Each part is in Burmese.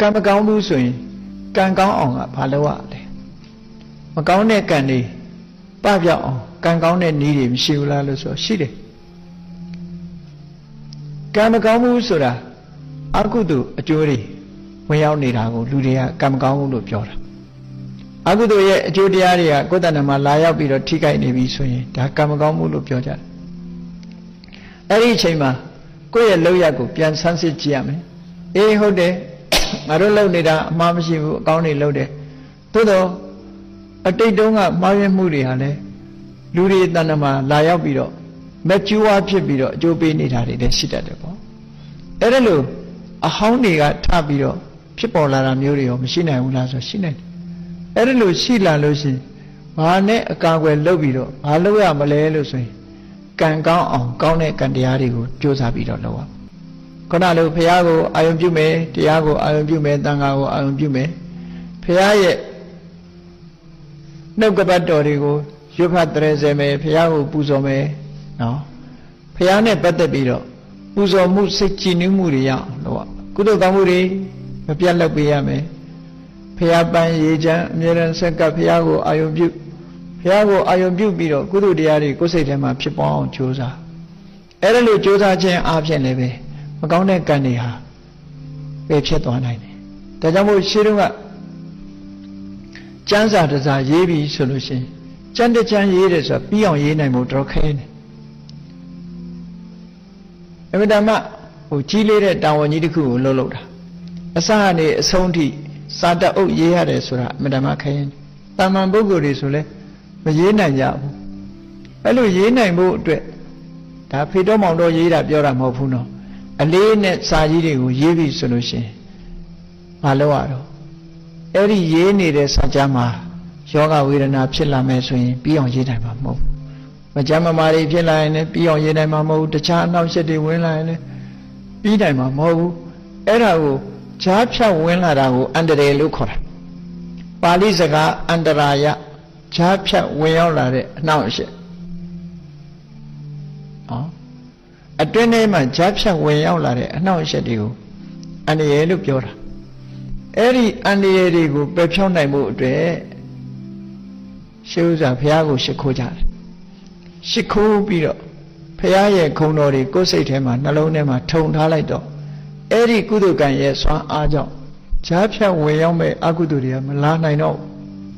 ကံမကောင်းဘူးဆိုရင်ကံကောင်းအောင်ကဘာလုပ်ရလဲမကောင်းတဲ့ကံတွေပပြောက်အောင်ကံကောင်းတဲ့နည်းတွေမရှိဘူးလားလို့ဆိုရှိတယ်ကံမကောင်းဘူးဆိုတာအကုသိုလ်အကျိုးတွေဝင်ရောက်နေတာကိုလူတွေကကံမကောင်းဘူးလို့ပြောတာအကုသိုလ်ရဲ့အကျိုးတရားတွေကကိုယ်တဏ္ဍာမှာလာရောက်ပြီးတော့ထိခိုက်နေပြီဆိုရင်ဒါကံမကောင်းဘူးလို့ပြောကြတယ်အဲ့ဒီအချိန်မှာကိုယ့်ရဲ့လောက်ရကိုပြန်ဆန်းစစ်ကြည့်ရမယ်အေးဟုတ်တယ် ငါတို့လုပ်နေတာအမှားမရှိဘူးအကောင်းတွေလုပ်တယ်သို့တော့အတိတ်တုန်းကမှားယွင်းမှုတွေဟာလည်းလူတွေတဏ္ဍာမှာလာရောက်ပြီးတော့မကျူးဝါဖြစ်ပြီးတော့အကျိုးပေးနေတာတွေလည်းရှိတတ်တယ်ပေါ့အဲ့ဒါလို့အဟောင်းတွေကထပြီးတော့ဖြစ်ပေါ်လာတာမျိုးတွေရောမရှိနိုင်ဘူးလားဆိုရှိနိုင်တယ်အဲ့ဒါလို့ရှိလာလို့ရှိရင်ဘာနဲ့အကာအကွယ်လုပ်ပြီးတော့ဘာလုပ်ရမလဲလို့ဆိုရင်ကံကောင်းအောင်ကောင်းတဲ့ကံတရားတွေကိုကြိုးစားပြီးတော့လုပ်ရ ခုနလိုဘုရားကိုအာယုံပြုမယ်တရားကိုအာယုံပြုမယ်တန်ခါကိုအာယုံပြုမယ်ဘုရားရဲ့နှုတ်ကပတ်တော်တွေကိုရွတ်ဖတ်တရေစေမယ်ဘုရားကိုပူဇော်မယ်နော်ဘုရားနဲ့ပတ်သက်ပြီးတော့ပူဇော်မှုစိတ်ကြည်နူးမှုတွေရအောင်လုပ်ရကုသိုလ်ကောင်းမှုတွေမပြတ်လုပ်ပေးရမယ်ဘုရားပန်းရေချမ်းအမြဲတမ်းဆက်ကပ်ဘုရားကိုအာယုံပြုဘုရားကိုအာယုံပြုပြီးတော့ကုသိုလ်တရားတွေကိုယ်စိတ်ထဲမှာဖြစ်ပေါ်အောင်ကြိုးစားအဲ့ဒါလို့ကြိုးစားခြင်းအပြင်လည်းပဲ မကောင်းတဲ့ကံတွေဟာပဲဖြစ်သွားနိုင်တယ်ဒါကြောင့်မို့ရှင်းတော့ကကျမ်းစာတစ်စာရေးပြီဆိုလို့ရှိရင်ကျမ်းတစ်ကျမ်းရေးတယ်ဆိုတာပြီးအောင်ရေးနိုင်ဖို့တော်ခဲတယ်အမြဲတမ်းဟိုကြီးလေးတဲ့တာဝန်ကြီးတစ်ခုကိုလှုပ်လှုပ်တာအစကနေအဆုံးထိစာတအုပ်ရေးရတယ်ဆိုတာအမြဲတမ်းခဲရင်တာမန်ပုဂ္ဂိုလ်တွေဆိုလဲမရေးနိုင်ကြဘူးအဲ့လိုရေးနိုင်ဖို့အတွက်ဒါဖေတော်မောင်တော်ရေးတာပြောတာမဟုတ်ဘူးနော် အလေးနဲ့စာကြီးတွေကိုရေးပြီဆိုလို့ရှိရင်မလုပ်ရတော့အဲ့ဒီရေးနေတဲ့စာကြားမှာယောဂဝေဒနာဖြစ်လာမယ်ဆိုရင်ပြီးအောင်ရေးနိုင်မှာမဟုတ်ဘူးမကြမ်းမမာတွေဖြစ်လာရင်လည်းပြီးအောင်ရေးနိုင်မှာမဟုတ်ဘူးတခြားအနောက်ရှက်တွေဝင်လာရင်လည်းပြီးနိုင်မှာမဟုတ်ဘူးအဲ့ဒါကိုဈာဖြတ်ဝင်လာတာကိုအန္တရာယ်လို့ခေါ်တာပါဠိစကားအန္တရာယဈာဖြတ်ဝင်ရောက်လာတဲ့အနောက်အရှက်နော် အတွင်းထဲမှာဈာဖြတ်ဝင်ရောက်လာတဲ့အနောက်အရှက်တွေကိုအန္တရာယ်လို့ပြောတာအဲ့ဒီအန္တရာယ်တွေကိုပယ်ဖြောင်းနိုင်မှုအတွက်ရှေးဥစွာဘုရားကိုရှ िख ိုးကြတယ်ရှ िख ိုးပြီးတော့ဘုရားရဲ့ခုံတော်တွေကိုယ်စိတ်ထဲမှာနှလုံးထဲမှာထုံထားလိုက်တော့အဲ့ဒီကုသကံရဲ့စွမ်းအားကြောင့်ဈာဖြတ်ဝင်ရောက်မဲ့အကုသိုလ်တွေကမလာနိုင်တော့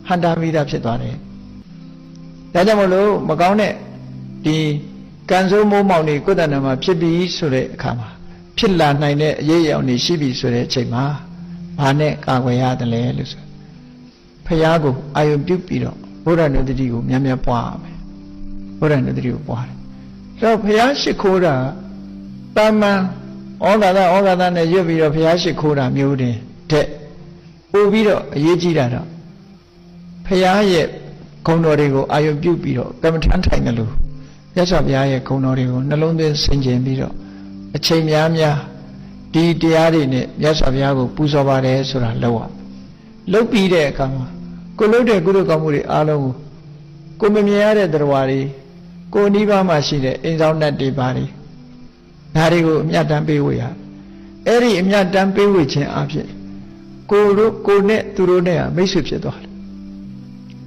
ဟန္တာမိတာဖြစ်သွားတယ်ဒါကြောင့်မလို့မကောင်းတဲ့ဒီ ကံစိုးမိုးမောင်တွေကိုယ်တဏ္ဍာမှာဖြစ်ပြီးဆိုတဲ့အခါမှာဖြစ်လာနိုင်တဲ့အရေးအယောင်တွေရှိပြီဆိုတဲ့အချိန်မှာဘာနဲ့ကာကွယ်ရတယ်လဲလို့ဆိုဖះကိုအာယုံပြုတ်ပြီးတော့ဘုရားနုတ္တိကိုများများပွားရမယ်ဘုရားနုတ္တိကိုပွားတယ်အဲ့တော့ဖះရှိခိုးတာတာမန်ဩဃာသဩဃာသနဲ့ရွတ်ပြီးတော့ဖះရှိခိုးတာမျိုးတင်တဲ့ပို့ပြီးတော့အရေးကြီးတာတော့ဖះရဲ့ဂုဏ်တော်တွေကိုအာယုံပြုတ်ပြီးတော့ကမ္မထမ်းထိုင်တယ်လို့ ရသော်ဘုရားရဲ့ဂုဏ်တော်တွေကိုနှလုံးသွင်းဆင်ခြင်ပြီးတော့အချိန်များများဒီတရားတွေနဲ့မြတ်စွာဘုရားကိုပူဇော်ပါတယ်ဆိုတာလောက်ရလောက်ပြီးတဲ့အခါမှာကိုလုပ်တဲ့ကုသိုလ်ကောင်းမှုတွေအားလုံးကိုကိုမမြင်ရတဲ့တရားတွေကိုနိဗ္ဗာန်မှာရှိတဲ့အိမ်ဆောင်တတ်တွေပါတွေဒါတွေကိုအမြတ်တမ်းပေးဝေရအဲ့ဒီအမြတ်တမ်းပေးဝေခြင်းအဖြစ်ကိုတို့ကိုနဲ့သူတို့နဲ့မိတ်ဆွေဖြစ်သွားတယ်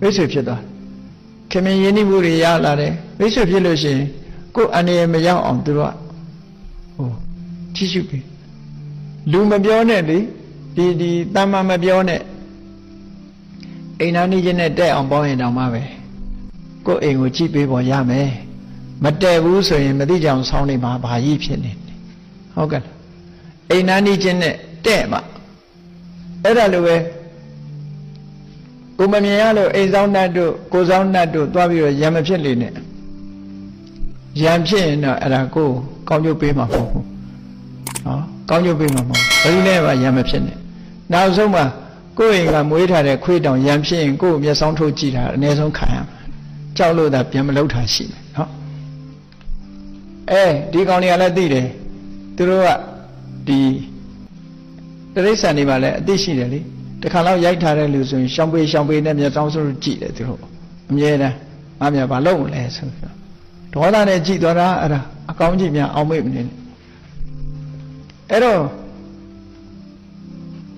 မိတ်ဆွေဖြစ်သွားတယ်ခင်မင်ယဉ်ဤမှုတွေရလာတယ် မိတ်ဆွေဖြစ်လို့ရှိရင်ကိုယ်အနေနဲ့မရောက်အောင်သူတို့ကဟိုကြည့်ရှုပြီးလူမပြောနဲ့လေဒီဒီတမ္မာမပြောနဲ့အိမ်နာနေခြင်းနဲ့တက်အောင်ပေါင်းရင်တောင်မှပဲကိုယ်အိမ်ကိုကြည့်ပေးပေါ်ရမယ်မတက်ဘူးဆိုရင်မသိကြအောင်ဆောင်းနေမှာဘာကြီးဖြစ်နေလဲဟုတ်ကဲ့အိမ်နာနေခြင်းနဲ့တဲ့မှအဲ့ဒါလိုပဲကိုမမြင်ရလို့အိမ်ဆောင်တတ်တို့ကိုဆောင်တတ်တို့သွားပြီးတော့ရံမဖြစ်လေနဲ့ ရံဖြစ်ရင်တော့အဲ့ဒါကိုကောင်းကျိုးပေးမှာမဟုတ်ဘူးနော်ကောင်းကျိုးပေးမှာမဟုတ်ဘယ်လိုလဲပါရံမဖြစ်နဲ့နောက်ဆုံးမှာကိုယ့်အိမ်ကမွေးထားတဲ့ခွေးတောင်ရံဖြစ်ရင်ကိုယ့်မျက်စောင်းထုတ်ကြည့်တာအနည်းဆုံးခံရမှာကြောက်လို့သာပြန်မလုပ်တာရှိတယ်နော်အဲဒီကောင်တွေကလည်းသိတယ်သူတို့ကဒီတရိစ္ဆာန်တွေမှာလည်းအသိရှိတယ်လေတခါတော့ရိုက်ထားတဲ့လူဆိုရင်ရှောင်းပေးရှောင်းပေးနဲ့မျက်စောင်းစိုးကြည့်တယ်သူတို့အမြဲတမ်းငါမြဘာလုပ်မလဲဆိုပြီး ဒေါသနဲ့ကြည့်သွားတာအဲ့ဒါအကောင်းကြီးများအောင်မေ့မနေနဲ့အဲ့တော့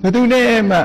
ဘယ်သူနဲ့မှ